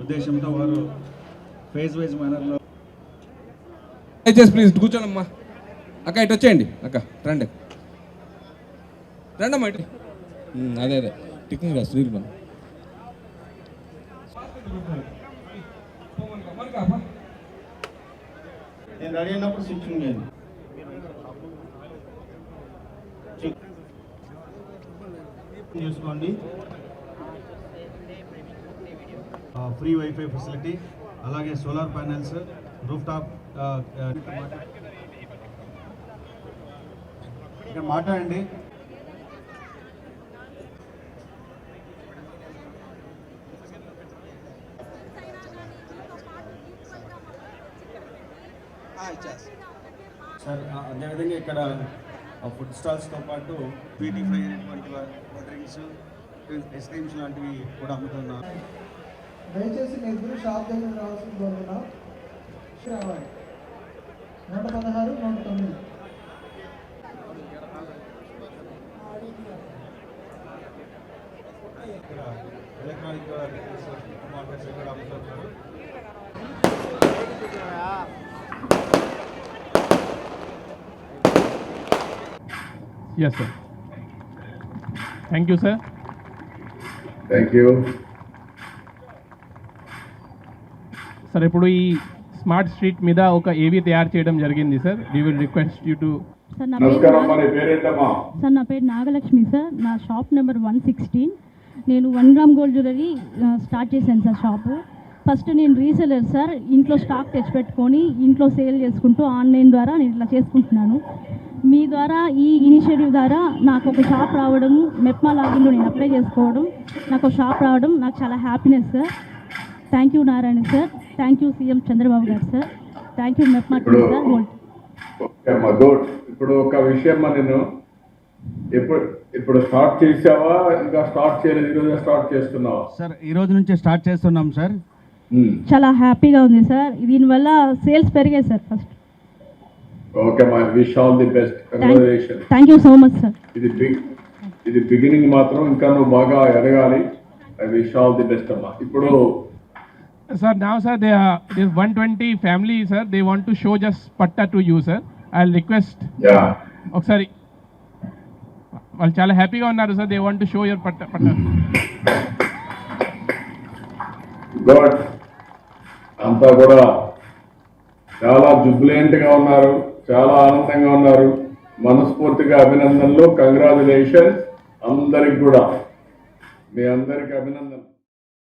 ఉద్దేశంతో వారు phase wise మేనర్లో దయచేసి ప్లీజ్ కూర్చోనమ్మా. అక్క ఇటు వచ్చేయండి. అక్క రండి. రండమ్మా ఇటు. అదే అదే. టిక్కింగ్ రా శ్రీలు మనం నేను రెడీ అయినప్పుడు స్విచ్చింగ్ చేయండి చూసుకోండి ఫ్రీ వైఫై ఫెసిలిటీ అలాగే సోలార్ ప్యానెల్స్ రూఫ్ టాప్ ఇక్కడ మాట్లాడండి. సార్ అదేవిధంగా ఇక్కడ ఫుడ్ స్టాల్స్తో పాటు పీటీ ఫ్రై అనేటువంటి డ్రింక్స్ ఐస్ క్రీమ్స్ లాంటివి కూడా అమ్ముతున్నారు. దయచేసి మీ ఇద్దరు షాప్ దగ్గర రావాల్సిన కోరుతున్నా రావాలి నూట పదహారు నూట తొమ్మిది ఎలక్ట్రానిక్ మార్కెట్స్ కూడా అమ్ముతున్నారు Yes, sir. Thank you, sir. Sir ఇప్పుడు ఈ స్మార్ట్ స్ట్రీట్ మీద ఒక ఏవి తయారు చేయడం జరిగింది sir. We will request you to sir నా పేరు సార్ నా పేరు నాగలక్ష్మి సార్. నా షాప్ నెంబర్ వన్ సిక్స్టీన్. నేను one gram gold jewellery start చేశాను సార్ షాపు. ఫస్ట్ నేను రీసెలర్ సార్. ఇంట్లో స్టాక్ తెచ్చిపెట్టుకొని ఇంట్లో సేల్ చేసుకుంటూ ఆన్లైన్ ద్వారా నేను ఇట్లా చేసుకుంటున్నాను. మీ ద్వారా ఈ ఇనిషియేటివ్ ద్వారా నాకు ఒక షాప్ రావడం మెప్మా లాగిన్లో నేను అప్లై చేసుకోవడం నాకు ఒక షాప్ రావడం నాకు చాలా happiness sir. Thank you Narayana sir. Thank you CM Chandrababu garu sir thank you MEPMA sir gold ఇప్పుడు ఒక విషయం నేను ఇప్పుడు ఇప్పుడు స్టార్ట్ చేసావా? ఇంకా స్టార్ట్ చేయలేదు. ఈరోజు స్టార్ట్ చేస్తున్నావా? సార్ ఈ రోజు నుంచే స్టార్ట్ చేస్తున్నాం సార్. చాలా హ్యాపీగా ఉంది సార్ దీనివల్ల సేల్స్ పెరిగాయి సార్ ఫస్ట్ ఓకే అమ్మా wish all the best. Congratulation thank you so much sir ఇది బిగ్ ఇది బిగినింగ్ మాత్రం ఇంకా నువ్వు బాగా ఎదగాలి. I wish all the best అమ్మా. ఇప్పుడు Sir, now, sir, they are, there's 120 family, sir. They want to show just patta to you, sir. I'll request. ఒకసారి వాళ్ళు చాలా హ్యాపీగా ఉన్నారు sir they want to show your పట్ట పట్ట గుడ్ అంతా కూడా చాలా jubilant గా ఉన్నారు చాలా ఆనందంగా ఉన్నారు. మనస్ఫూర్తిగా అభినందనలు. కంగ్రాచులేషన్ అందరికి కూడా. మీ అందరికి అభినందనలు.